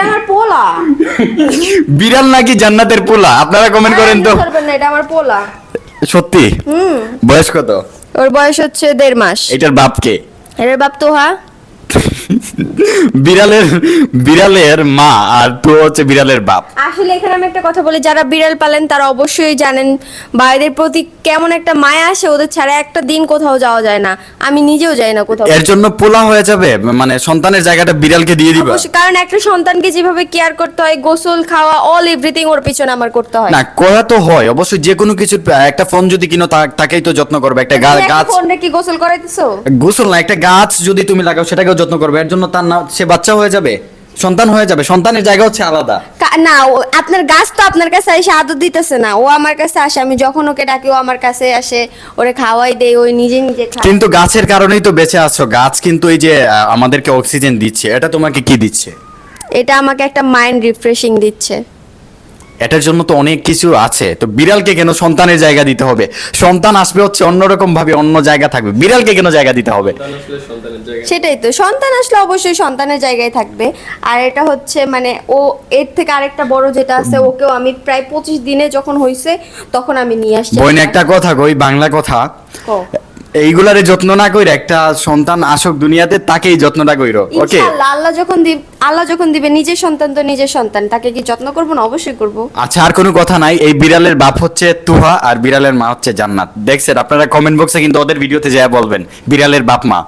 এটা আমার পোলা? বিড়াল নাকি জান্নাতের পোলা? আপনারা কমেন্ট করেন তো। করবেন না এটা আমার পোলা। সত্যি? হুম। বয়স কত? ওর বয়স হচ্ছে দেড় মাস। এটার বাপকে? এর বাপ তোহা? বিড়ালের বিড়ালের মা আর তো হচ্ছে বিড়ালের বাপ। আসলে এখানে আমি একটা কথা বলি যারা বিড়াল পালেন তারা অবশ্যই জানেন বাইরের প্রতি কেমন একটা মায়া আসে ওদের ছাড়া একটা দিন কোথাও যাওয়া যায় না। আমি নিজেও যাই না কোথাও। এর জন্য পোলা হয়ে যাবে মানে সন্তানের জায়গাটা বিড়ালকে দিয়ে দিবা। অবশ্যই, কারণ একটা সন্তানকে যেভাবে কেয়ার করতে হয় গোসল খাওয়া অল এভরিথিং ওর পিছনে আমার করতে হয়। না করা তো হয় অবশ্যই যে কোনো কিছু একটা ফোন যদি কিনো তাকেই তো যত্ন করবে একটা একটা গাছ ফোনটা কি গোসল করাইতেছো? গোসল না একটা গাছ যদি তুমি লাগাও সেটাকেও যত্ন করবে। এর জন্য তার না সে বাচ্চা হয়ে যাবে সন্তান হয়ে যাবে সন্তানের জায়গা হচ্ছে আলাদা। না আপনার গাছ তো আপনার কাছে এসে আদর দিতেছে না ও আমার কাছে আসে আমি যখন ওকে ডাকি ও আমার কাছে আসে ওরে খাওয়াই দেই ওই নিজে নিজে খায়। কিন্তু গাছের কারণেই তো বেঁচে আছো গাছ কিন্তু এই যে আমাদেরকে অক্সিজেন দিচ্ছে এটা তোমাকে কি দিচ্ছে? এটা আমাকে একটা মাইন্ড রিফ্রেশিং দিচ্ছে। এটার জন্য তো অনেক কিছু আছে। তো বিড়ালকে কেন সন্তানের জায়গা দিতে হবে? সন্তান আসবে হচ্ছে অন্যরকম ভাবে অন্য জায়গা থাকবে। বিড়ালকে কেন জায়গা দিতে হবে? সেটাই তো সন্তান আসলে অবশ্যই সন্তানের জায়গায় থাকবে। আর এটা হচ্ছে মানে ও এর থেকে আরেকটা বড় যেটা আছে ওকেও আমি প্রায় পঁচিশ দিনে যখন হইছে তখন আমি নিয়ে আসছি। বোন একটা কথা কই বাংলা কথা। এইগুলারে যত্ন না কইরা একটা সন্তান আসুক দুনিয়াতে তাকেই যত্নটা কইরো। ওকে ইনশাআল্লাহ আল্লাহ যখন দিব আল্লাহ যখন দিবে নিজের সন্তান তো নিজের সন্তান তাকে কি যত্ন করব না? অবশ্যই করব। আচ্ছা আর কোনো কথা নাই। এই বিড়ালের বাপ হচ্ছে তুহা আর বিড়ালের মা হচ্ছে জান্নাত। দেখছেন আপনারা কমেন্ট বক্সে কিন্তু ওদের ভিডিওতে যা বলবেন বিড়ালের বাপ মা।